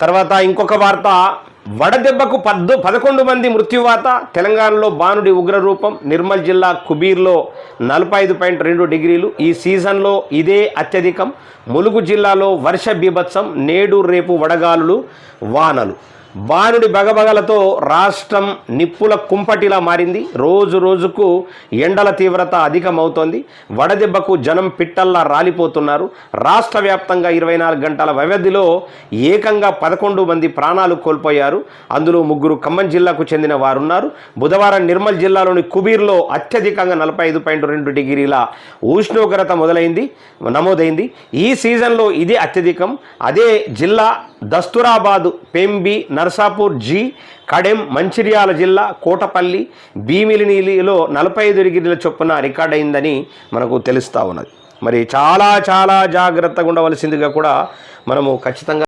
తర్వాత ఇంకొక వార్త వడదెబ్బకు పద్దు పదకొండు మంది మృత్యువాత తెలంగాణలో బానుడి ఉగ్రరూపం నిర్మల్ జిల్లా కుబీర్లో నలభై ఐదు పాయింట్ రెండు డిగ్రీలు. ఈ సీజన్లో ఇదే అత్యధికం. ములుగు జిల్లాలో వర్ష బీభత్సం నేడు రేపు వడగాలులు వానలు. బాణుడి బగబగలతో రాష్ట్రం నిప్పుల కుంపటిలా మారింది. రోజు రోజుకు ఎండల తీవ్రత అధికమవుతోంది. వడదెబ్బకు జనం పిట్టల్లా రాలిపోతున్నారు. రాష్ట్ర వ్యాప్తంగా ఇరవై నాలుగు గంటల వ్యవధిలో ఏకంగా పదకొండు మంది ప్రాణాలు కోల్పోయారు. అందులో ముగ్గురు ఖమ్మం జిల్లాకు చెందిన వారు ఉన్నారు బుధవారం నిర్మల్ జిల్లాలోని కుబీర్లో అత్యధికంగా నలభై ఐదు పాయింట్ రెండు డిగ్రీల ఉష్ణోగ్రత మొదలైంది నమోదైంది. ఈ సీజన్లో ఇది అత్యధికం. అదే జిల్లా దస్తురాబాదు పెంబి నర్సాపూర్ జి కడెం మంచిర్యాల జిల్లా కోటపల్లి భీమిలినీలిలో నలభై ఐదు డిగ్రీల చొప్పున రికార్డ్ అయిందని మనకు తెలుస్తూ ఉన్నది. మరి చాలా చాలా జాగ్రత్తగా ఉండవలసిందిగా కూడా మనము ఖచ్చితంగా